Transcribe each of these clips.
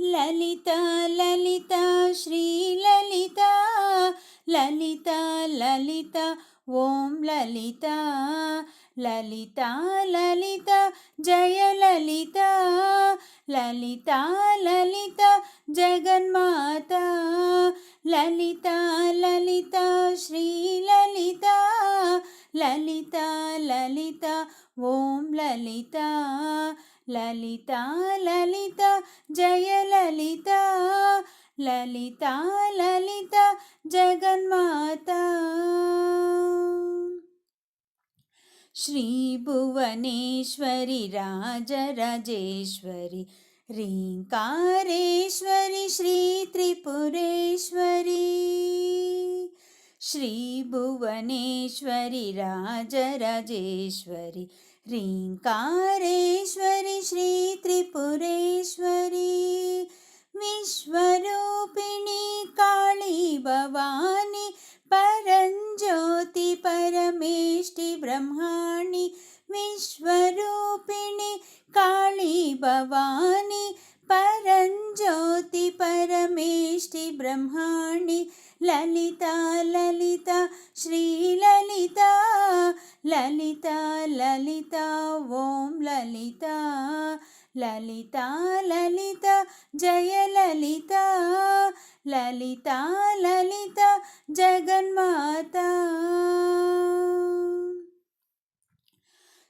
లలిత లలిత శ్రీ లలిత లలిత లలిత ఓం లలిత లలిత లలిత జయ లలిత లలిత లలిత జగన్మాత లలిత లలిత శ్రీ లలిత లలిత లలిత ఓం లలిత ललिता ललिता जयलिता ललिता। ललिता जगन्माता। श्रीभुवनेश्वरि राजराजेश्वरि ह्रीङ्कारेश्वरि श्रीत्रिपुरेश्वरि श्रीभुवनेश्वरि राजराजेश्वरि ीङ्कारेश्वरि श्रीत्रिपुरेश्वरी विश्वरूपिणी काली भवानि परञ्ज्योति परमेष्टि ब्रह्माणि विश्वरूपिणि काली भवानि परञ्ज्योति परमेष्टि ब्रह्माणि ललिता ललिता श्रीललिता ललिता ललिता ॐ ललिता ललिता ललिता जयलिता ललिता ललिता जगन्माता।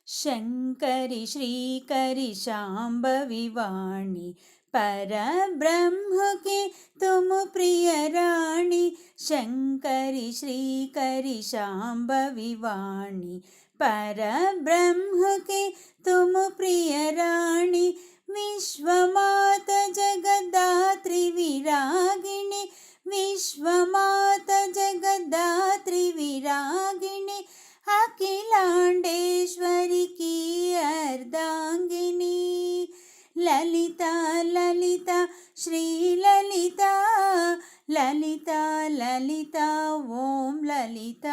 शङ्करि श्रीकरि शाम्भविवाणि पर ब्रह्म के तुम प्रिय रानी शंकरी, श्रीकरी शाम्भवी वाणी। पर ब्रह्म के तुम प्रिय रानी विश्वमात जगदात्री विरागिणी, विश्वमात जगदात्री विरागिणी, अखिलांडेश्वरी की अर्दांगिणी లలిత లలిత శ్రీలలిత లలిత లలిత ఓం లలిత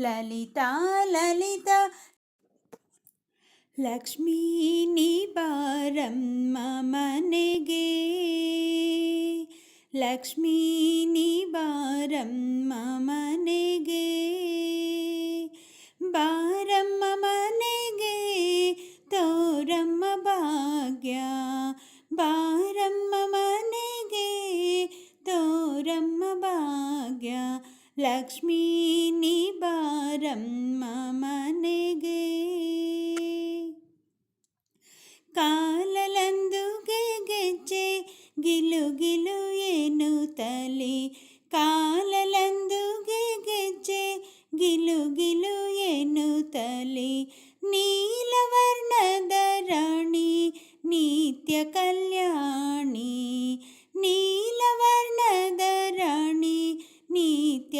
లలిత లలిత ಲಕ್ಷ್ಮೀ ನಿಬಾರಮ್ಮ ಮನೆಗೆ ಲಕ್ಷ್ಮೀ ನಿಬಾರಮ್ಮ Lakshmi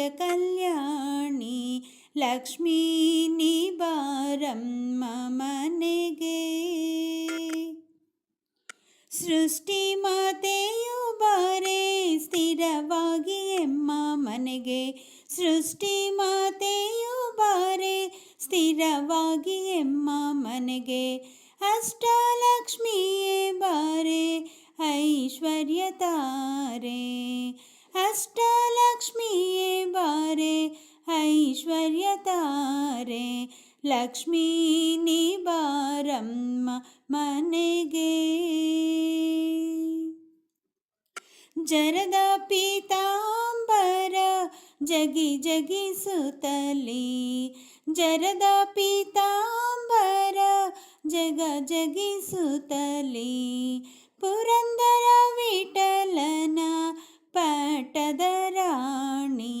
ನಿತ್ಯ ಕಲ್ಯಾಣಿ ಲಕ್ಷ್ಮೀ ನಿಬಾರಮ್ಮ ಮನೆಗೆ ಸೃಷ್ಟಿ ಮಾತೆಯು ಬಾರೆ ಸ್ಥಿರವಾಗಿ ಎಮ್ಮ ಮನೆಗೆ ಸೃಷ್ಟಿ ಮಾತೆಯು ಬಾರೆ ಸ್ಥಿರವಾಗಿ ಎಮ್ಮ ಮನೆಗೆ ಅಷ್ಟಲಕ್ಷ್ಮಿಯೇ ಬಾರೆ ಐಶ್ವರ್ಯ ತಾರೆ अष्टलक्ष्मीये वारे ऐश्वर्यतारे तारे। लक्ष्मीनि मनेगे जरद पीताम्बर जगि जगि सुतली। जरद पीताम्बर जग जगि सुतली। पुरन्दर विटलना ರಾಣಿ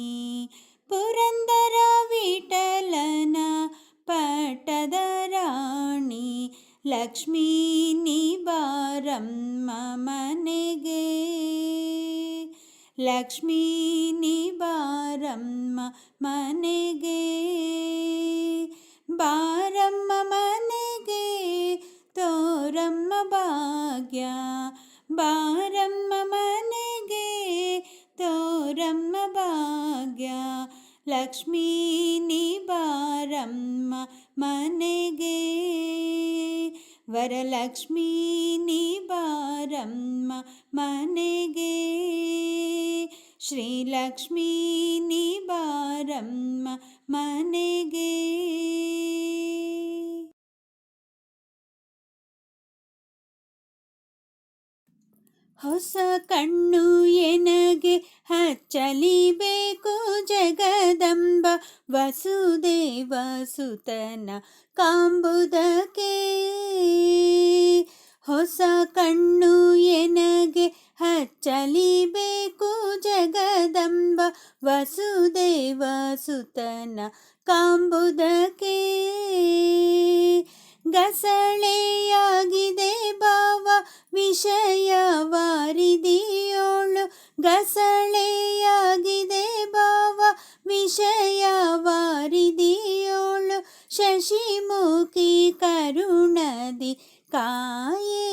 ಪುರಂದರ ವಿಠಲನ ಪಟದ ರಾಣಿ ಲಕ್ಷ್ಮೀ ನಿಬಾರಮ್ಮ ಮನೆಗೆ ಲಕ್ಷ್ಮೀ ನಿಬಾರಮ್ಮ ಮನೆಗೆ ಬಾರಮ್ಮ ಮನೆಗೆ ತೋರಮ್ಮ ಭಾಗ್ಯ ಬಾರಮ್ಮ ಮನೆಗೆ ಲಕ್ಷ್ಮೀ ನಿಬಾರಮ್ಮ ಮನೆಗೆ ವರಲಕ್ಷ್ಮೀ ನಿಬಾರಮ್ಮ ಮನೆಗೆ ಶ್ರೀಲಕ್ಷ್ಮೀ ನಿಬಾರಮ್ಮ ಹೊಸ ಕಣ್ಣು ಎನಗೆ ಹಚ್ಚಲಿಬೇಕು ಜಗದಂಬ ವಸುದೇವ ಸುತನ ಕಾಂಬುದಕ್ಕೆ. ಹೊಸ ಕಣ್ಣು ಎನಗೆ ಹಚ್ಚಲಿಬೇಕು ಜಗದಂಬ ವಸುದೇವ ಸುತನ ಕಾಂಬುದಕ್ಕೆ. ಗಸಳೆಯಾಗಿದೆ ಭಾವ ವಿಷಯ ವಾರಿದಿಯೋಳು ಗಸಳೆಯಾಗಿದೆ ಭಾವ ವಿಷಯ ವಾರಿದಿಯೋಳು ಶಶಿಮುಖಿ ಕರುಣದಿ ಕಾಯೇ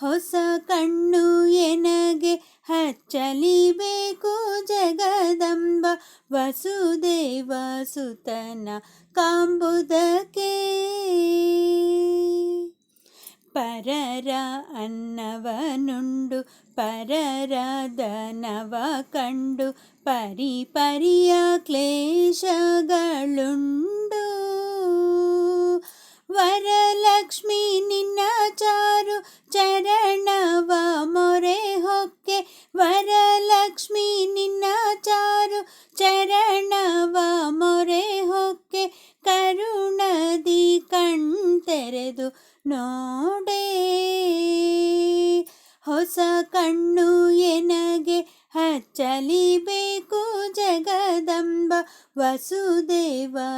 ಹೊಸ ಕಣ್ಣು ಎನಗೆ ಹಚ್ಚಲಿಬೇಕು ಜಗದಂಬ ವಸುದೇವ ಸುತನ ಕಾಂಬುದಕ್ಕೆ. ಪರರ ಅನ್ನವನುಂಡು ಪರರ ದನವ ಕಂಡು ಪರಿ ಪರಿಯ ಕ್ಲೇಶಗಳುಂಡು. ವರಲಕ್ಷ್ಮಿ ನಿನ್ನ ಚಾರು ಚರಣವ ಮೊರೆ ಹೊಕ್ಕೆ. ವರಲಕ್ಷ್ಮಿ ನಿನ್ನ ಚಾರು ಚರಣವ ಮೊರೆ ಹೊಕ್ಕೆ. ಕರುಣದಿ ಕಣ್ತೆರೆದು ನೋಡೆ. ಹೊಸ ಕಣ್ಣು ಎನಗೆ ಹಚ್ಚಲಿಬೇಕು ಜಗದಂಬ ವಸುದೇವ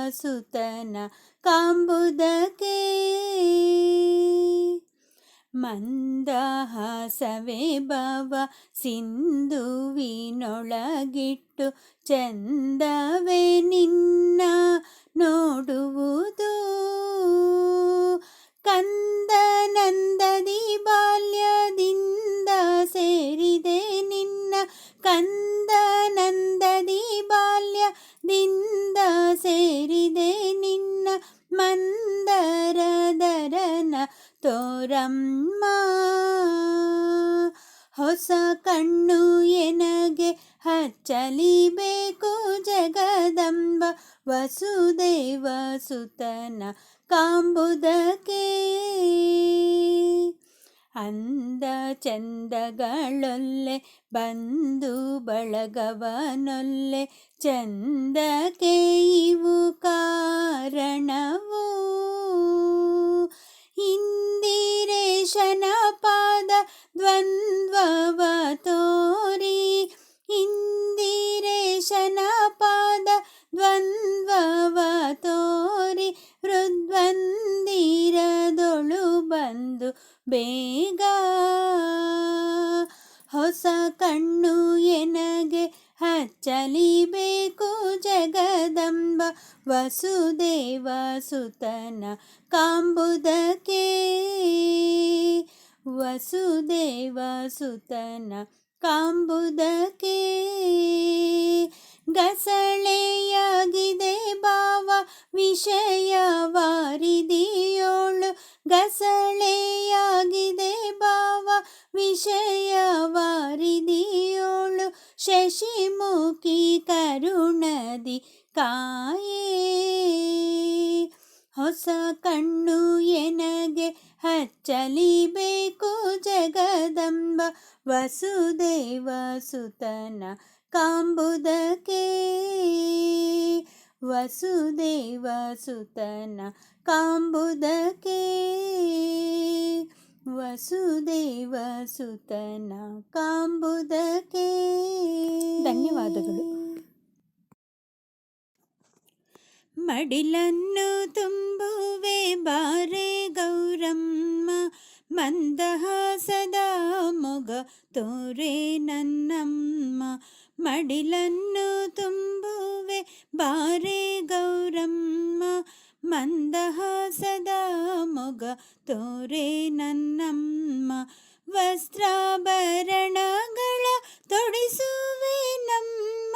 ಸುತನ ಕಾಂಬುದಕ್ಕೆ ಮಂದಹಾಸವೇ ಭವ ಸಿಂಧುವಿನೊಳಗಿಟ್ಟು ಚಂದವೇ ನಿನ್ನ ನೋಡುವುದು. ಕಂದನಂದದಿ ಬಾಲ್ಯದಿಂದ ಸೇರಿದೆ ನಿನ್ನ ಕಂದನಂದದಿ ಬಾಲ್ಯದಿಂದ ಸೇರಿದೆ ನಿನ್ನ ಮಂದರದರನ ತೋರಮ್ಮ ಹೊಸ ಕಣ್ಣು ಎನಗೆ ಹಚ್ಚಲಿಬೇಕು ಜಗದಂಬ ವಸುದೇವ ಸುತನ ಕಾಂಬುದಕ್ಕೆ ಅಂದ ಚಂದಗಳೊಲ್ಲೆ ಬಂದು ಬಳಗವನೊಲ್ಲೆ ಚಂದಕ್ಕೆ ಇವು ಕಾರಣವು. ಇಂದಿರೇಶನ ಪಾದ ದ್ವಂದ್ವವ ತೋರಿ ಇಂದಿರೇಶನ ಪಾದ ದ್ವಂದ್ವವ ಬೇಗ ಹೊಸ ಕಣ್ಣು ಎನಗೆ ಹಚ್ಚಲಿಬೇಕು ಜಗದಂಬ ವಸುದೇವ ಸುತನ ಕಾಂಬುದಕ್ಕೆ. ವಸುದೇವ ಸುತನ ಕಾಂಬುದಕ್ಕೆ. ಗಸಳೆಯಾಗಿದೆ ಭಾವ ವಿಷಯ ವಾರಿದಿಯೋಳು ಗಸಳೆಯಾಗಿದೆ ಭಾವ ವಿಷಯ ವಾರಿದಿಯೋಳು ಶಶಿಮುಖಿ ಕರುಣದಿ ಕಾಯೇ ಹೊಸ ಕಣ್ಣು ಎನಗೆ ಹಚ್ಚಲಿಬೇಕು ಜಗದಂಬ ವಸುದೇವ ಸುತನ ಕಾಂಬುದಕ್ಕೆ ವಸುದೇವ ಸುತನ ಕಾಂಬುದಕ್ಕೆ ವಸುದೇವ ಸುತನ ಕಾಂಬುದಕ್ಕೆ ಧನ್ಯವಾದಗಳು. ಮಡಿಲನ್ನು ತುಂಬುವೆ ಬಾರೆ ಗೌರಮ್ಮ, ಮಂದಹಾಸದ ಮೊಗ ತೋರೆ ನನ್ನಮ್ಮ ಮಡಿಲನ್ನು ತುಂಬುವೆ ಬಾರೆ ಗೌರಮ್ಮ ಮಂದಹಾಸದ ಮೊಗ ತೋರೆ ನನ್ನಮ್ಮ ವಸ್ತ್ರಾಭರಣಗಳ ತೊಡಿಸುವೆ ನಮ್ಮ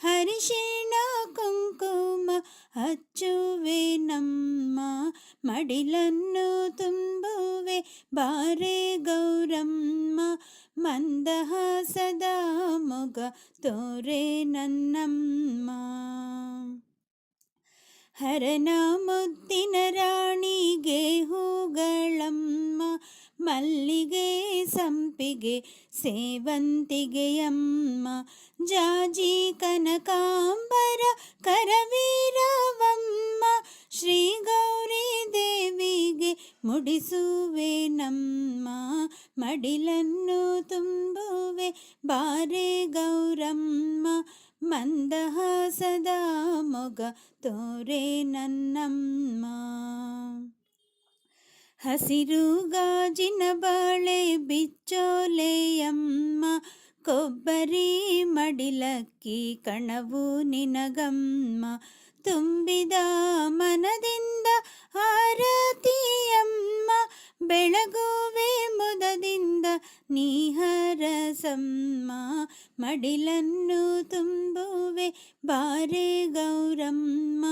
ಹರಿಶಿಣ ಕುಂಕುಮ ಹಚ್ಚುವೆ ನಮ್ಮ ಮಡಿಲನ್ನು ತುಂಬುವೆ ಬಾರೆ ಗೌರಮ್ಮ ಮಂದಹಾಸದ ಮೊಗ ತೋರೆ ನನ್ನಮ್ಮ ಹರನ ಮುದ್ದಿನ ರಾಣಿಗೆ ಹೂಗಳಮ್ಮ ಮಲ್ಲಿಗೆ ಸಂಪಿಗೆ ಸೇವಂತಿಗೆಯಮ್ಮ ಜಾಜಿ ಕನಕಾಂಬರ ಕರವೀರವಮ್ಮ ಶ್ರೀ ಗೌರಿ ದೇವಿಗೆ ಮುಡಿಸುವೆ ನಮ್ಮ ಮಡಿಲನ್ನು ತುಂಬುವೆ. ಬಾರೆ ಗೌರಮ್ಮ, ಮಂದಹಾಸದ ಮೊಗ ತೋರೆ ನನ್ನಮ್ಮ. ಹಸಿರು ಗಾಜಿನ ಬಾಳೆ ಬಿಚ್ಚೋಲೆಯಮ್ಮ, ಕೊಬ್ಬರಿ ಮಡಿಲಕ್ಕಿ ಕಣವು ನಿನಗಮ್ಮ. ತುಂಬಿದ ಮನದಿಂದ ಆರತಿಯಮ್ಮ, ಬೆಳಗುವೆ ಮುದದಿಂದ ನೀಹರಸಮ್ಮ, ಮಡಿಲನ್ನು ತುಂಬುವೆ ಬಾರೆ ಗೌರಮ್ಮ,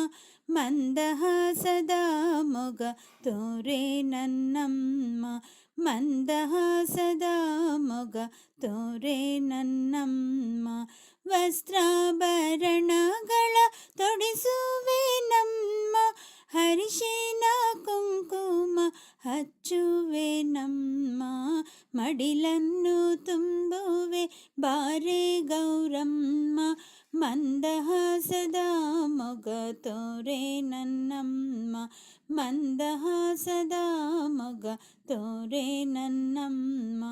ಮಂದಹಾಸದ ಮೊಗ ತೋರೆ ನನ್ನಮ್ಮ, ಮಂದಹಾಸದ ಮೊಗ ತೋರೆ ನನ್ನಮ್ಮ. ವಸ್ತ್ರಾಭರಣಗಳ ತೊಡಿಸುವೆ ನಮ್ಮ ಹರಿಶಿನ ಕುಂಕುಮ ಹಚ್ಚುವೆ ನಮ್ಮ ಮಡಿಲನ್ನು ತುಂಬುವೆ ಬಾರೆ ಗೌರಮ್ಮ ಮಂದಹಾಸದ ಮೊಗ ತೋರೆ ನನ್ನಮ್ಮ ಮಂದಹಾಸದ ಮೊಗ ತೋರೆ ನನ್ನಮ್ಮ